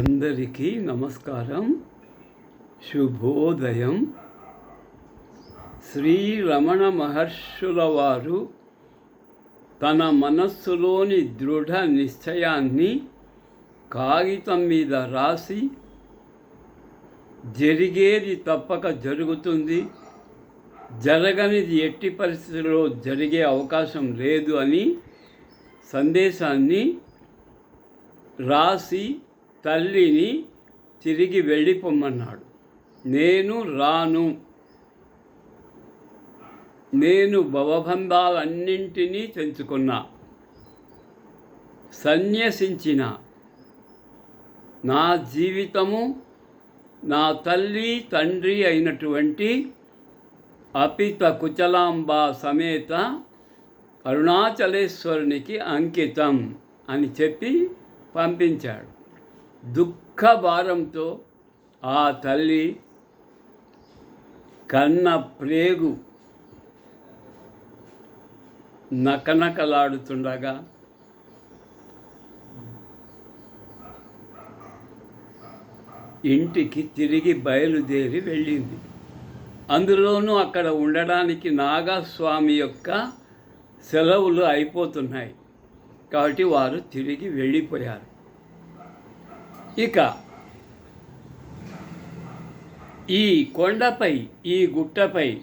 అందరికీ నమస్కారం. శుభోదయం. శ్రీ రమణ మహర్షుల వారు తన మనస్సులోని దృఢ నిశ్చయాన్ని కాగితం మీద రాసి జరిగేది తప్పక జరుగుతుంది. జరగనిది ఎట్టి పరిస్థితుల్లో జరిగే అవకాశం లేదు అని సందేశాన్ని రాసి తల్లిని తిరిగి వెళ్ళిపోమ్మన్నాడు. నేను రాను. నేను భవబంధాలన్నింటినీ తెంచుకున్నా. సన్యసించిన నా జీవితము నా తల్లి తండ్రి అయినటువంటి అపిత కుచలాంబ సమేత అరుణాచలేశ్వరునికి అంకితం అని చెప్పి పంపించాడు. దుఃఖ భారంతో ఆ తల్లి కన్న ప్రేగు నకనకలాడుతుండగా ఇంటికి తిరిగి బయలుదేరి వెళ్ళింది. అందులోనూ అక్కడ ఉండడానికి నాగస్వామి యొక్క సెలవులు అయిపోతున్నాయి. కాబట్టి వారు తిరిగి వెళ్ళిపోయారు. ఇక ఈ కొండపై ఈ గుట్టపై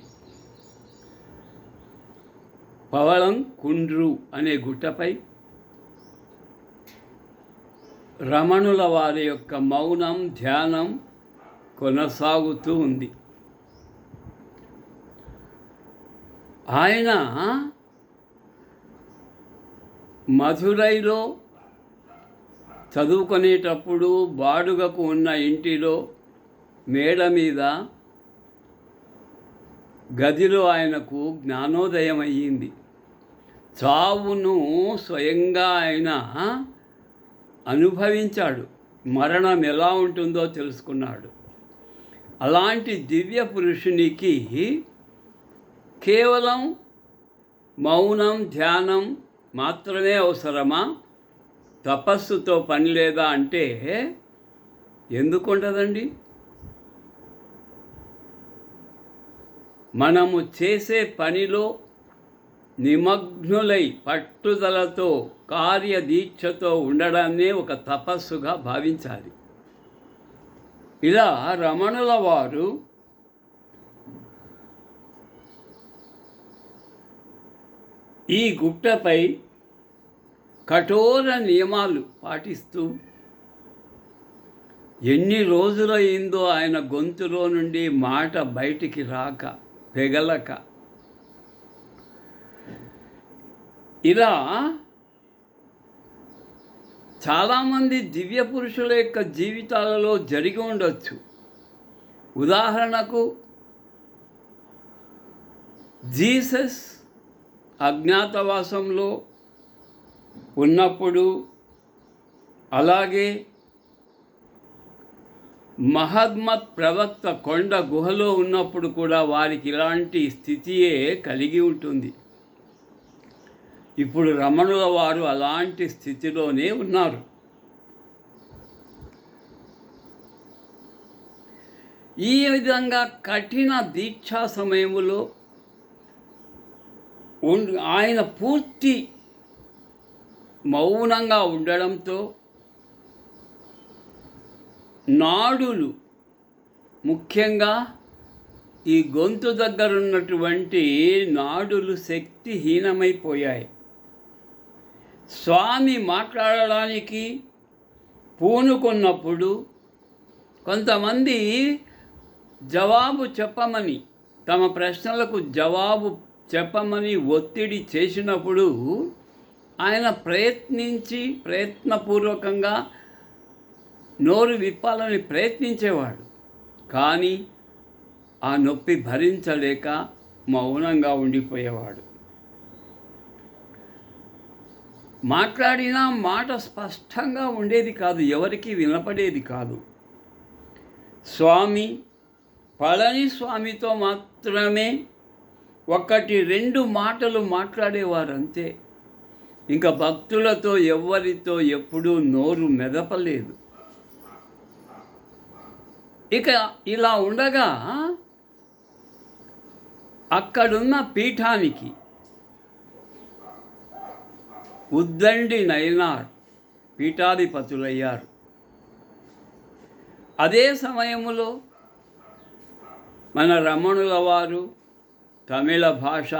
పవళం కుండ్రు అనే గుట్టపై రమణుల వారి యొక్క మౌనం ధ్యానం కొనసాగుతూ ఉంది. ఆయన మధురైలో చదువుకునేటప్పుడు బాడుగకు ఉన్న ఇంటిలో మేడ మీద గదిలో ఆయనకు జ్ఞానోదయం అయ్యింది. చావును స్వయంగా ఆయన అనుభవించాడు. మరణం ఎలా ఉంటుందో తెలుసుకున్నాడు. అలాంటి దివ్య పురుషునికి కేవలం మౌనం ధ్యానం మాత్రమే అవసరమా? తపస్సుతో పని లేదా అంటే ఎందుకు ఉండదండి మనము చేసే పనిలో నిమగ్నులై పట్టుదలతో కార్యదీక్షతో ఉండడాన్నే ఒక తపస్సుగా భావించాలి. ఇలా రమణుల వారు ఈ గుట్టపై కఠోర నియమాలు పాటిస్తూ ఎన్ని రోజులయ్యిందో ఆయన గొంతులో నుండి మాట బయటికి రాక పెగలక. ఇలా చాలామంది దివ్య పురుషుల యొక్క జీవితాలలో జరిగి ఉండొచ్చు. ఉదాహరణకు జీసస్ అజ్ఞాతవాసంలో ఉన్నప్పుడు అలాగే మహమ్మద్ ప్రవక్త కొండ గుహలో ఉన్నప్పుడు కూడా వారికి ఇలాంటి స్థితియే కలిగి ఉంటుంది. ఇప్పుడు రమణుల వారు అలాంటి స్థితిలోనే ఉన్నారు. ఈ విధంగా కఠిన దీక్షా సమయంలో ఆయన పూర్తి మౌనంగా ఉండడంతో నాడులు ముఖ్యంగా ఈ గొంతు దగ్గర ఉన్నటువంటి నాడులు శక్తిహీనమైపోయాయి. స్వామి మాట్లాడడానికి పూనుకున్నప్పుడు కొంతమంది జవాబు చెప్పమని తమ ప్రశ్నలకు జవాబు చెప్పమని ఒత్తిడి చేసినప్పుడు ఆయన ప్రయత్నించి ప్రయత్నపూర్వకంగా నోరు విప్పాలని ప్రయత్నించేవాడు. కానీ ఆ నొప్పి భరించలేక మౌనంగా ఉండిపోయేవాడు. మాట్లాడినా మాట స్పష్టంగా ఉండేది కాదు ఎవరికి వినపడేది కాదు. స్వామి పళని స్వామితో మాత్రమే ఒకటి రెండు మాటలు మాట్లాడేవారు అంతే ఇంకా భక్తులతో ఎవరితో ఎప్పుడూ నోరు మెదపలేదు. ఇక ఇలా ఉండగా అక్కడున్న పీఠానికి ఉద్దండి నయనార్ పీఠాధిపతులయ్యారు. అదే సమయంలో మన రమణుల వారు తమిళ భాష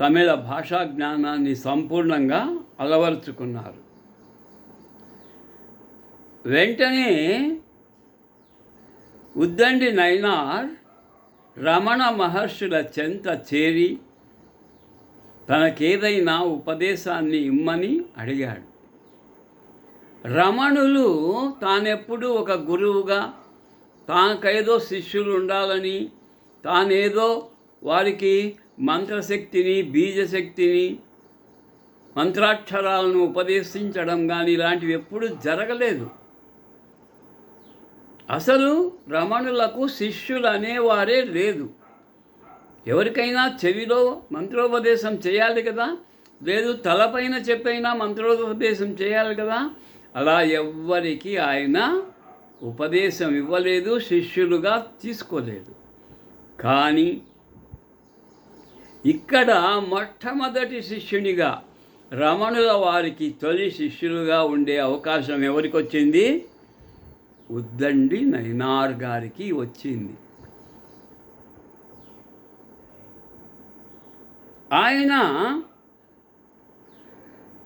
తమిళ భాషా జ్ఞానాన్ని సంపూర్ణంగా అలవరుచుకున్నారు. వెంటనే ఉద్దండి నైనార్ రమణ మహర్షుల చెంత చేరి తనకేదైనా ఉపదేశాన్ని ఇమ్మని అడిగాడు. రమణులు తానెప్పుడు ఒక గురువుగా తానకేదో శిష్యులు ఉండాలని తానేదో వారికి మంత్రశక్తిని బీజశక్తిని మంత్రాక్షరాలను ఉపదేశించడం కానీ ఇలాంటివి ఎప్పుడు జరగలేదు. అసలు రమణులకు శిష్యులు అనేవారే లేదు. ఎవరికైనా చెవిలో మంత్రోపదేశం చేయాలి కదా? లేదు తలపైన చెప్పైనా మంత్రోపదేశం చేయాలి కదా? అలా ఎవ్వరికి ఆయన ఉపదేశం ఇవ్వలేదు శిష్యులుగా తీసుకోలేదు. కానీ ఇక్కడ మొట్టమొదటి శిష్యునిగా రమణుల వారికి తొలి శిష్యులుగా ఉండే అవకాశం ఎవరికి వచ్చింది ఉద్దండి నైనార్ గారికి వచ్చింది. ఆయన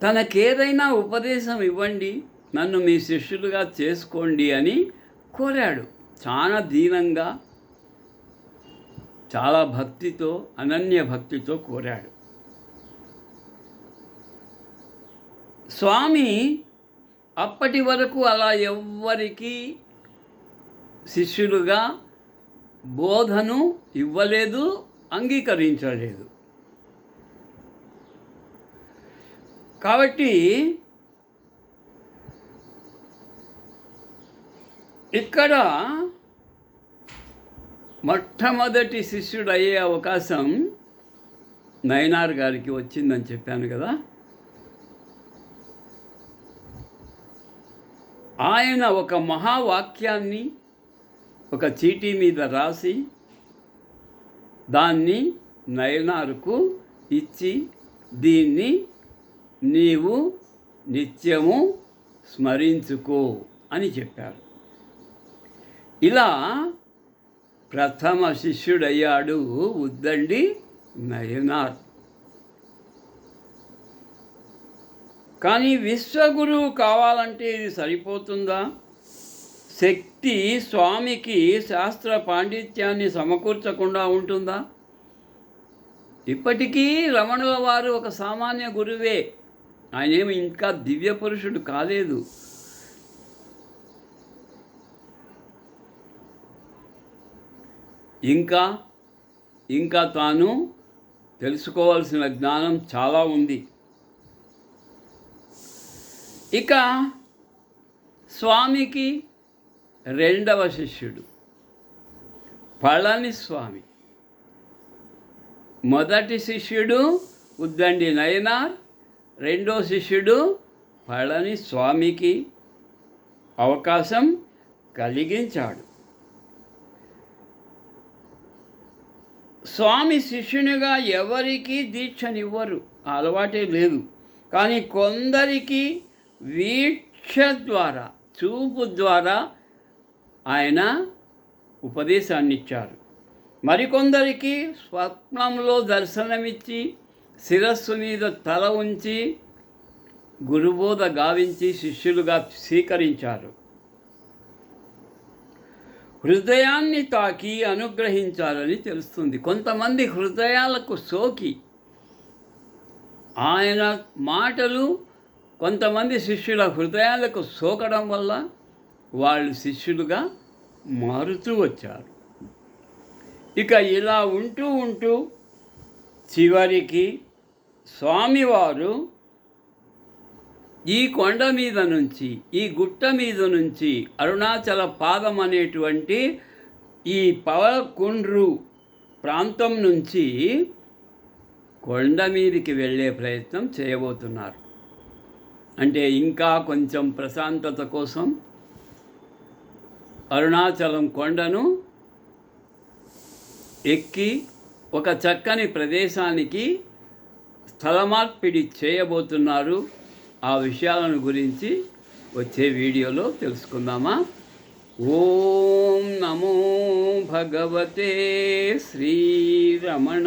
తనకేదైనా ఉపదేశం ఇవ్వండి నన్ను మీ శిష్యులుగా చేసుకోండి అని కోరాడు. చాలా దీనంగా చాలా భక్తితో అనన్య భక్తితో కోరాడు. స్వామి అప్పటి వరకు అలా ఎవ్వరికీ శిష్యులుగా బోధను ఇవ్వలేదు అంగీకరించలేదు. కాబట్టి ఇక్కడ మొట్టమొదటి శిష్యుడు అయ్యే అవకాశం నయనార్ గారికి వచ్చిందని చెప్పాను కదా. ఆయన ఒక మహావాక్యాన్ని ఒక చీటీ మీద రాసి దాన్ని నయనారుకు ఇచ్చి దీన్ని నీవు నిత్యము స్మరించుకో అని చెప్పారు. ఇలా ప్రథమ శిష్యుడయ్యాడు ఉద్దండి నయనార్. కానీ విశ్వగురువు కావాలంటే ఇది సరిపోతుందా? శక్తి స్వామికి శాస్త్ర పాండిత్యాన్ని సమకూర్చకుండా ఉంటుందా? ఇప్పటికీ రమణుల వారు ఒక సామాన్య గురువే. ఆయనేమి ఇంకా దివ్య పురుషుడు కాలేదు. ఇంకా ఇంకా తాను తెలుసుకోవాల్సిన జ్ఞానం చాలా ఉంది. ఇక స్వామికి రెండవ శిష్యుడు పళని స్వామి. మొదటి శిష్యుడు ఉద్దండి నయనార్ రెండో శిష్యుడు పళని స్వామికి అవకాశం కలిగించాడు. స్వామి శిష్యునిగా ఎవరికీ దీక్షనివ్వరు. అలవాటే లేదు. కానీ కొందరికి వీక్ష ద్వారా చూపు ద్వారా ఆయన ఉపదేశాన్ని ఇచ్చారు మరికొందరికి స్వప్నంలో దర్శనమిచ్చి శిరస్సు మీద తల ఉంచి గురుబోధ గావించి శిష్యులుగా స్వీకరించారు. హృదయాన్ని తాకి అనుగ్రహించాలని తెలుస్తుంది. కొంతమంది హృదయాలకు సోకి. ఆయన మాటలు కొంతమంది శిష్యుల హృదయాలకు సోకడం వల్ల వాళ్ళు శిష్యులుగా మారుతూ వచ్చారు. ఇక ఇలా ఉంటూ ఉంటూ చివరికి స్వామివారు ఈ కొండ మీద నుంచి ఈ గుట్ట మీద నుంచి అరుణాచల పాదం అనేటువంటి ఈ పవకుండ్రు ప్రాంతం నుంచి కొండ మీదికి వెళ్ళే ప్రయత్నం చేయబోతున్నారు. అంటే ఇంకా కొంచెం ప్రశాంతత కోసం అరుణాచలం కొండను ఎక్కి ఒక చక్కని ప్రదేశానికి స్థలమార్పిడి చేయబోతున్నారు. ఆ విషయాలను గురించి వచ్చే వీడియోలో తెలుసుకుందామా? ఓం నమో భగవతే శ్రీరమణాయ